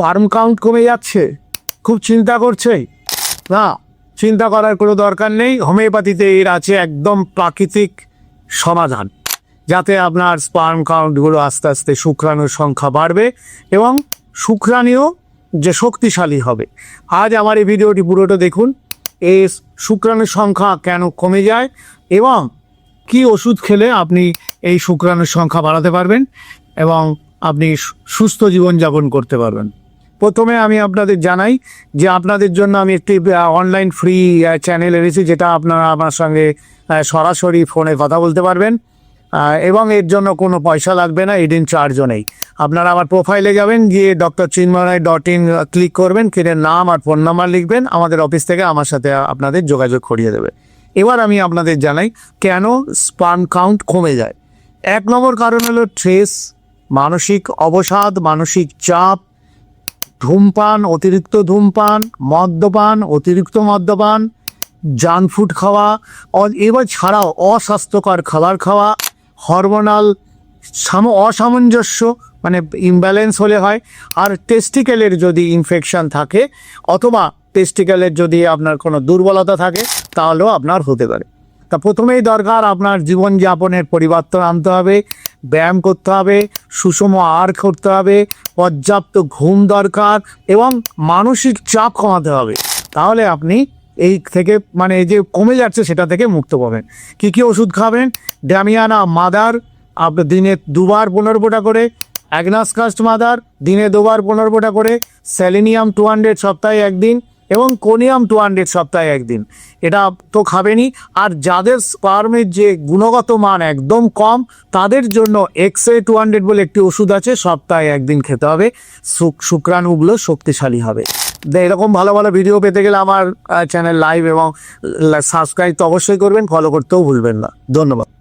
Sperm count কমে যাচ্ছে। খুব চিন্তা করছে। না, চিন্তা করার কোনো দরকার নেই। হোমিওপ্যাথিতে এর আছে একদম প্রাকৃতিক সমাধান, যাতে আপনার স্পার্ম কাউন্টগুলো আস্তে আস্তে শুক্রাণুর সংখ্যা বাড়বে এবং শুক্রাণীও যে শক্তিশালী হবে। আজ আমার এই ভিডিওটি পুরোটা দেখুন। এই শুক্রাণুর সংখ্যা কেন কমে যায় এবং কি ওষুধ খেলে আপনি এই শুক্রাণুর সংখ্যা বাড়াতে পারবেন এবং আপনি সুস্থ জীবনযাপন করতে পারবেন। প্রথমে আমি আপনাদের জানাই যে আপনাদের জন্য আমি একটি অনলাইন ফ্রি চ্যানেল এনেছি যেটা আপনারা আমার সঙ্গে সরাসরি ফোনে কথা বলতে পারবেন। এবং এর জন্য কোনো পয়সা লাগবে না এডিন চার্জও নেই। আপনারা আমার প্রোফাইলে যাবেন, গিয়ে doctor Chinmoy dot in click করবেন কিনে নাম আর ফোন নাম্বার লিখবেন, আমাদের অফিস থেকে আমার সাথে আপনাদের যোগাযোগ করিয়ে দেবে। এবার আমি আপনাদের জানাই, কেন স্পার্ম কাউন্ট কমে যায়? এক নম্বর কারণ হলো ট্রেস মানসিক অবসাদ, মানসিক চাপ ধূমপান, অতিরিক্ত ধূমপান, মদ্যপান, অতিরিক্ত মদ্যপান জাঙ্ক ফুড খাওয়া এবার ছাড়াও অস্বাস্থ্যকর খাবার খাওয়া হরমোনাল সাম অসামঞ্জস্য মানে ইমব্যালেন্স হলে হয়, আর টেস্টিক্যালের যদি ইনফেকশান থাকে, অথবা টেস্টিকেলের যদি আপনার কোনো দুর্বলতা থাকে, তাহলেও আপনার হতে পারে। তা প্রথমেই দরকার আপনার জীবনযাপনের পরিবর্তন আনতে হবে, ব্যায়াম করতে হবে, সুষম আহার করতে হবে, পর্যাপ্ত ঘুম দরকার এবং মানসিক চাপ কমাতে হবে। তাহলে আপনি এই থেকে মানে এই যে কমে যাচ্ছে সেটা থেকে মুক্ত পাবেন। কি কি ওষুধ খাবেন? ড্যামিয়ানা মাদার আপনার দিনে দুবার পনেরো ফোঁটা করে, অ্যাগনাস কাস্ট মাদার, দিনে দুবার পনেরো ফোঁটা করে স্যালিনিয়াম টু হান্ড্রেড সপ্তাহে একদিন এবং কোনিয়াম টু হান্ড্রেড সপ্তাহে একদিন। এটা তো খাবেনই আর যাদের স্পার্মের যে গুণগত মান একদম কম, তাদের জন্য এক্স এ টু হান্ড্রেড বলে একটি ওষুধ আছে, সপ্তাহে একদিন খেতে হবে। শুক- শুক্রাণুগুলো শক্তিশালী হবে। এরকম ভালো ভালো ভিডিও পেতে গেলে আমার চ্যানেল লাইভ এবং সাবস্ক্রাইব তো অবশ্যই করবেন ফলো করতেও ভুলবেন না। ধন্যবাদ।